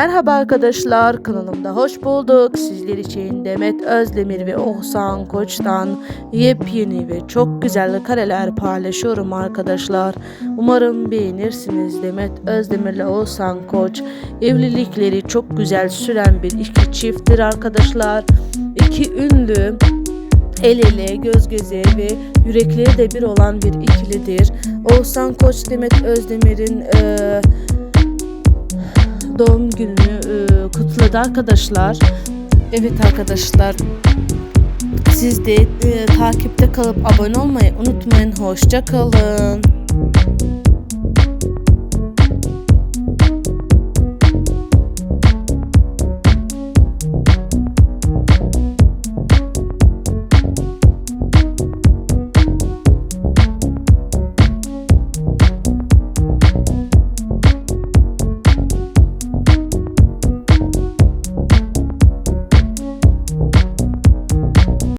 Merhaba arkadaşlar kanalımda hoş bulduk. Sizler için Demet Özdemir ve Oğuzhan Koç'tan yepyeni ve çok güzel kareler paylaşıyorum arkadaşlar. Umarım beğenirsiniz. Demet Özdemir ile Oğuzhan Koç evlilikleri çok güzel süren bir iki çifttir arkadaşlar. İki ünlü el ele, göz göze ve yürekleri de bir olan bir ikilidir. Oğuzhan Koç Demet Özdemir'in eee doğum gününü e, kutladı arkadaşlar. Evet arkadaşlar. Siz de e, takipte kalıp abone olmayı unutmayın. Hoşça kalın.